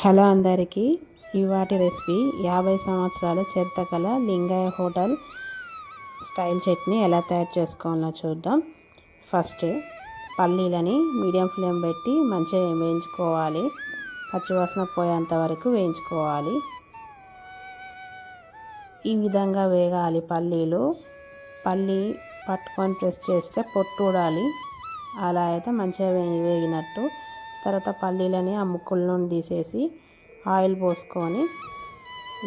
Hello అందరికీ ఇవాటి recipe యాభై సంవత్సరాల చరిత్ర లింగాయ హోటల్ స్టైల్ చట్నీ ఎలా తయారు చేసుకోవాలో చూద్దాం. ఫస్ట్ పల్లీలని మీడియం ఫ్లేమ్ పెట్టి మంచిగా వేయించుకోవాలి. పచ్చివాసన పోయేంత వరకు వేయించుకోవాలి. ఈ విధంగా వేగాలి పల్లీలు. పల్లీ పట్టుకొని ప్రెస్ చేస్తే పొట్టు ఊడాలి. అలా అయితే మంచిగా వేగినట్టు తర్వాత పల్లీలని ఆ ముక్కుల నుండి తీసేసి ఆయిల్ పోసుకొని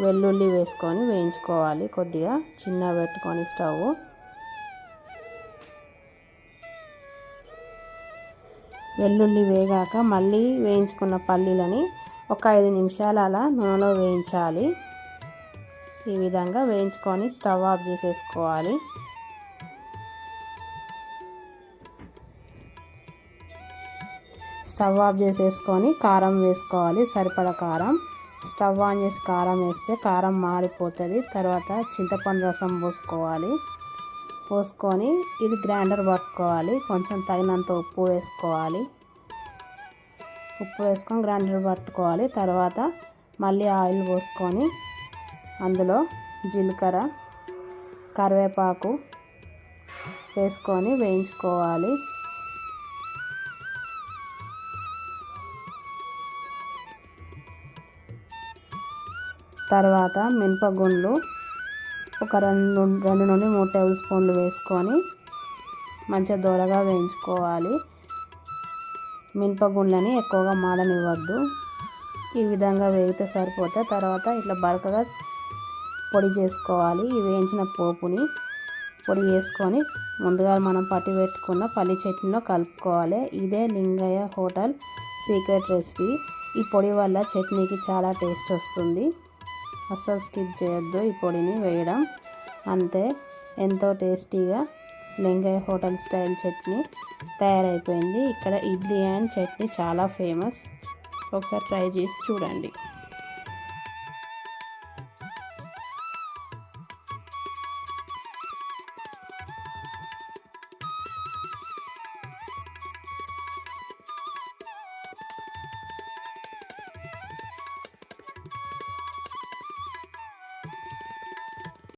వెల్లుల్లి వేసుకొని వేయించుకోవాలి. కొద్దిగా చిన్న పెట్టుకొని స్టవ్. వెల్లుల్లి వేగాక మళ్ళీ వేయించుకున్న పల్లీలని ఒక ఐదు నిమిషాలు అలా నూనెలో వేయించాలి. ఈ విధంగా వేయించుకొని స్టవ్ ఆఫ్ చేసేసుకోవాలి. స్టవ్ ఆఫ్ చేసేసుకొని కారం వేసుకోవాలి సరిపడ కారం. స్టవ్ ఆన్ చేసి కారం వేస్తే కారం మాడిపోతుంది. తర్వాత చింతపండు రసం పోసుకోవాలి. పోసుకొని ఇది గ్రైండర్ పట్టుకోవాలి. కొంచెం తగినంత ఉప్పు వేసుకోవాలి. ఉప్పు వేసుకొని గ్రైండర్ పట్టుకోవాలి. తర్వాత మళ్ళీ ఆయిల్ పోసుకొని అందులో జీలకర్ర కరివేపాకు వేసుకొని వేయించుకోవాలి. తర్వాత మినపగుండ్లు ఒక రెండు రెండు నుండి మూడు టేబుల్ స్పూన్లు వేసుకొని మంచిగా దూరగా వేయించుకోవాలి. మినపగుండ్లని ఎక్కువగా మాడనివ్వద్దు. ఈ విధంగా వేగితే సరిపోతే తర్వాత ఇట్లా బరకగా పొడి చేసుకోవాలి. ఈ వేయించిన పోపుని పొడి చేసుకొని ముందుగా మనం పట్టి పెట్టుకున్న పల్లి చట్నీలో కలుపుకోవాలి. ఇదే లింగయ్య హోటల్ సీక్రెట్ రెసిపీ. ఈ పొడి వల్ల చట్నీకి చాలా టేస్ట్ వస్తుంది. అస్సలు స్కిప్ చేయొద్దు ఈ పొడిని వేయడం. అంతే ఎంతో టేస్టీగా లింగయ్య హోటల్ స్టైల్ చట్నీ తయారైపోయింది. ఇక్కడ ఇడ్లీ అండ్ చట్నీ చాలా ఫేమస్. ఒకసారి ట్రై చేసి చూడండి.